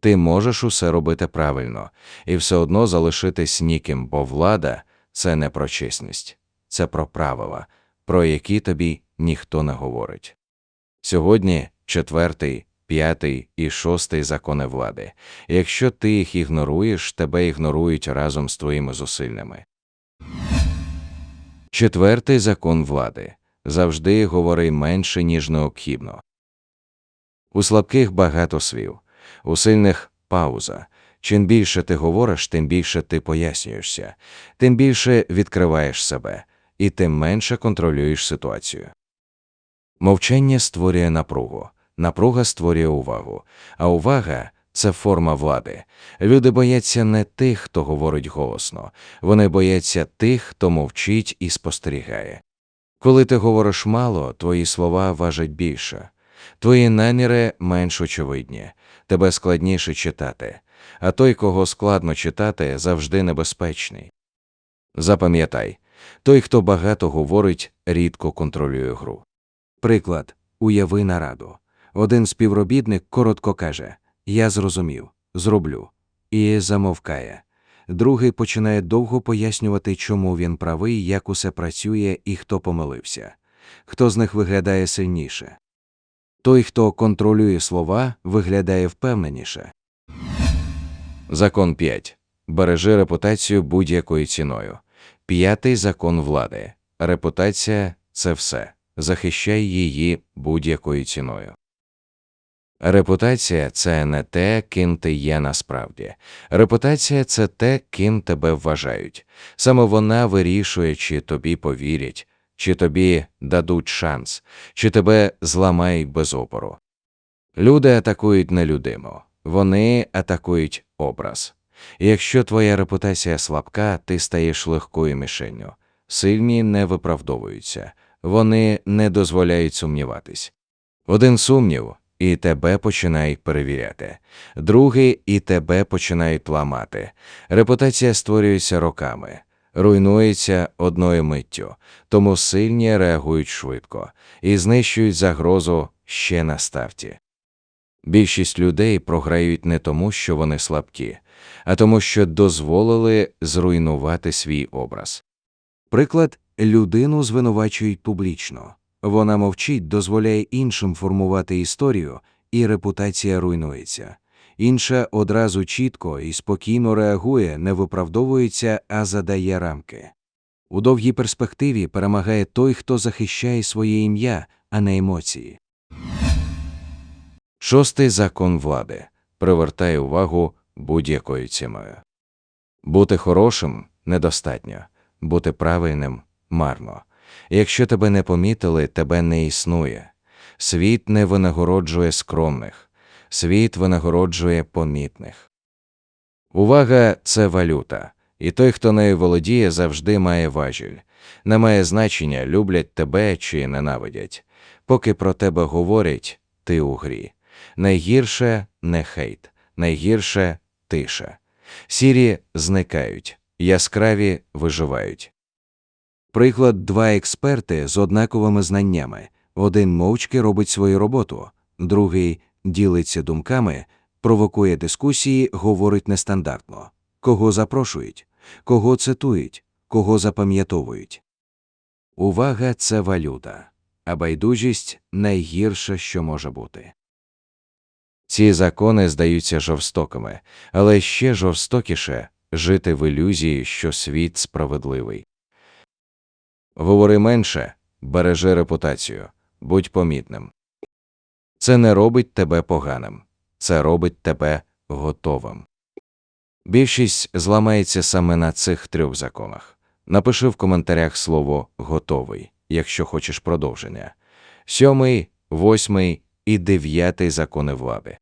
Ти можеш усе робити правильно і все одно залишитись ніким, бо влада це не про чесність, це про правила, про які тобі ніхто не говорить. Сьогодні четвертий, п'ятий і шостий закони влади. Якщо ти їх ігноруєш, тебе ігнорують разом з твоїми зусиллями. Четвертий закон влади завжди говори менше, ніж необхідно. У слабких багато слів, у сильних пауза. Чим більше ти говориш, тим більше ти пояснюєшся, тим більше відкриваєш себе, і тим менше контролюєш ситуацію. Мовчання створює напругу, напруга створює увагу, а увага це форма влади. Люди бояться не тих, хто говорить голосно, вони бояться тих, хто мовчить і спостерігає. Коли ти говориш мало, твої слова важать більше, твої наміри менш очевидні, тебе складніше читати, а той, кого складно читати, завжди небезпечний. Запам'ятай, той, хто багато говорить, рідко контролює гру. Приклад уяви нараду. Один співробітник коротко каже Я зрозумів, зроблю, і замовкає. Другий починає довго пояснювати, чому він правий, як усе працює і хто помилився. Хто з них виглядає сильніше? Той, хто контролює слова, виглядає впевненіше. Закон 5. Бережи репутацію будь-якою ціною. П'ятий закон влади. Репутація це все. Захищай її будь-якою ціною. Репутація це не те, ким ти є насправді. Репутація це те, ким тебе вважають. Саме вона вирішує, чи тобі повірять, чи тобі дадуть шанс, чи тебе зламають без опору. Люди атакують нелюдимо, вони атакують образ. Якщо твоя репутація слабка, ти стаєш легкою мішенню. Сильні не виправдовуються, вони не дозволяють сумніватись. Один сумнів, і тебе починають перевіряти, другий і тебе починають ламати. Репутація створюється роками, руйнується одною миттю, тому сильні реагують швидко і знищують загрозу ще на старті. Більшість людей програють не тому, що вони слабкі, а тому, що дозволили зруйнувати свій образ. Приклад людину звинувачують публічно. Вона мовчить, дозволяє іншим формувати історію, і репутація руйнується. Інша одразу чітко і спокійно реагує, не виправдовується, а задає рамки. У довгій перспективі перемагає той, хто захищає своє ім'я, а не емоції. Шостий закон влади привертає увагу будь-якою ціною. Бути хорошим недостатньо, бути правильним марно. Якщо тебе не помітили, тебе не існує. Світ не винагороджує скромних, світ винагороджує помітних. Увага це валюта, і той, хто нею володіє, завжди має важіль. Не має значення, люблять тебе чи ненавидять. Поки про тебе говорять, ти у грі. Найгірше не хейт, найгірше тиша. Сірі зникають, яскраві виживають. Приклад два експерти з однаковими знаннями. Один мовчки робить свою роботу, другий ділиться думками, провокує дискусії, говорить нестандартно. Кого запрошують, кого цитують, кого запам'ятовують. Увага це валюта, а байдужість найгірше, що може бути. Ці закони здаються жорстокими, але ще жорстокіше жити в ілюзії, що світ справедливий. Говори менше, бережи репутацію, будь помітним. Це не робить тебе поганим, це робить тебе готовим. Більшість зламається саме на цих трьох законах. Напиши в коментарях слово готовий, якщо хочеш продовження. Сьомий, восьмий і дев'ятий закони влади.